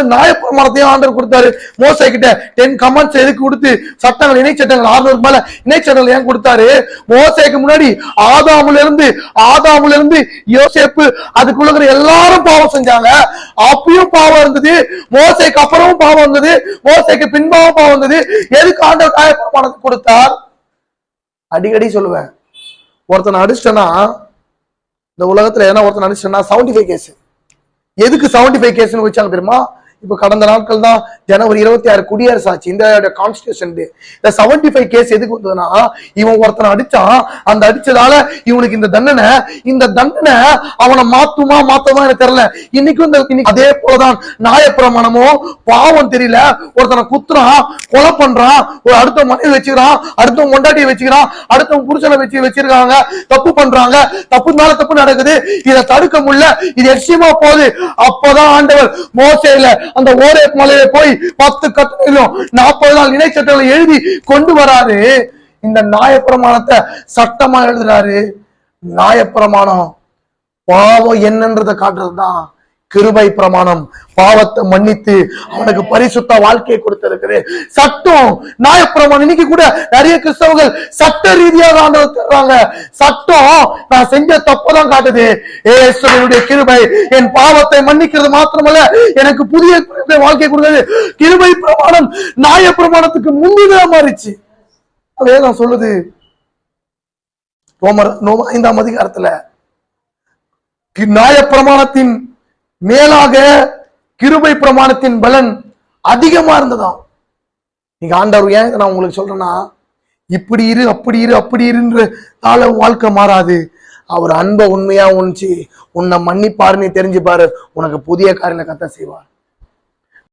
முதல்ல நியாயப்பிரமாணத்தையும் ஆண்டவர் கொடுத்தாரு. மோசை கிட்ட டென் கமெண்ட்ஸ் எதுக்கு கொடுத்து சட்டங்கள் இணை சட்டங்கள் ஆறுநூறு மேல இணை சட்டங்கள் ஏன் கொடுத்தாரு? மோசைக்கு முன்னாடி ஆதாமுல இருந்து ஆதாமுல இருந்து யோசேப்பு அதுக்குள்ள இருக்கிற எல்லாரும் பாவம் செஞ்சாங்க. அப்பயும் பாவம் இருந்தது மோசைக்கு அப்புறமும் பாவம் இருந்தது மோசைக்கு பின்பாவும் பாவம் இருந்தது எதுக்கு ஆண்டவர் நியாயப்பிரமாணத்தை கொடுத்தார்? அடிக்கடி சொல்லுவேன். ஒருத்தனை அடிச்சிட்டனா இந்த உலகத்துல ஏன்னா ஒருத்தன் அடிச்சிட்டனா செவன்டி ஃபைவ் கேஸ் எதுக்கு செவன்டி ஃபைவ் கேஸ்னு வச்சாங்க தெரியுமா? இப்ப கடந்த நாட்கள் தான் ஜனவரி இருபத்தி ஆறு குடியரசு ஆச்சு இந்த கான்ஸ்டியூஷன் டே இந்த செவன்டி ஃபைவ் கேஸ் எதுக்கு வந்ததுன்னா இவன் ஒருத்தனை அடிச்சான். அந்த அடிச்சதால இவனுக்கு இந்த தண்டனை. இந்த தண்டனை அவனை மாத்துமா மாத்தமா எனக்கு தெரியல. இன்னைக்கும் இந்த இன்னைக்கு அதே போலதான் நியாயப்பிரமாணமோ பாவம் தெரியல. ஒருத்தனை குத்துறான் கொலை பண்றான் ஒரு அடுத்த மனைவி வச்சுக்கிறான் அடுத்தவன் கொண்டாட்டியை வச்சுக்கிறான் அடுத்தவன் புருஷனை வச்சு வச்சிருக்காங்க. தப்பு பண்றாங்க. தப்பு மேல தப்பு நடக்குது. இதை தடுக்க முடியல. இது எக்ஸ்ட்ரீமா போகுது. அப்பதான் ஆண்டவர் மோசையில அந்த ஓரே மலையில போய் பத்து கட்டளையிலும் நாற்பது நாள் இணை சட்டங்களை எழுதி கொண்டு வராரு. இந்த நியாயப்பிரமாணத்தை சட்டமா எழுதுறாரு. நியாயப்பிரமாணம் பாவம் என்னன்றதை காட்டுறதுதான் கிருபை பிரமாணம் பாவத்தை மன்னித்து அவனுக்கு பரிசுத்த வாழ்க்கையை கொடுத்திருக்குது சட்டம் நியாயப்பிரமாணம். இன்னைக்கு கூட நிறைய கிறிஸ்தவர்கள் சட்ட ரீதியாக ஆண்டவர் தர்றாங்க. சட்டம் நான் செஞ்ச தப்புதான் காட்டுது. ஏசுடைய கிருபை என் பாவத்தை மன்னிக்கிறது மாத்திரமல்ல எனக்கு புதிய கிருபை வாழ்க்கை கொடுத்தது. கிருபை பிரமாணம் நியாய பிரமாணத்துக்கு முந்திதான் மாறிச்சு. அதே நான் சொல்லுது. ரோமர் ஐந்தாம் அதிகாரத்துல கி- நியாயப்பிரமாணத்தின் மேலாக கிருபை பிரமாணத்தின் பலன் அதிகமா இருந்ததாம். நீங்க ஆண்டவர் ஏன் நான் உங்களுக்கு சொல்றேன்னா இப்படி இரு அப்படி இரு அப்படி இருன்ற தாழ வாழ்க்கை மாறாது. அவர் அன்பை உண்மையா உணிச்சு உன்னை மன்னிப்பாருன்னு தெரிஞ்சு பாரு உனக்கு புதிய காரியங்களை கத்த செய்வார்.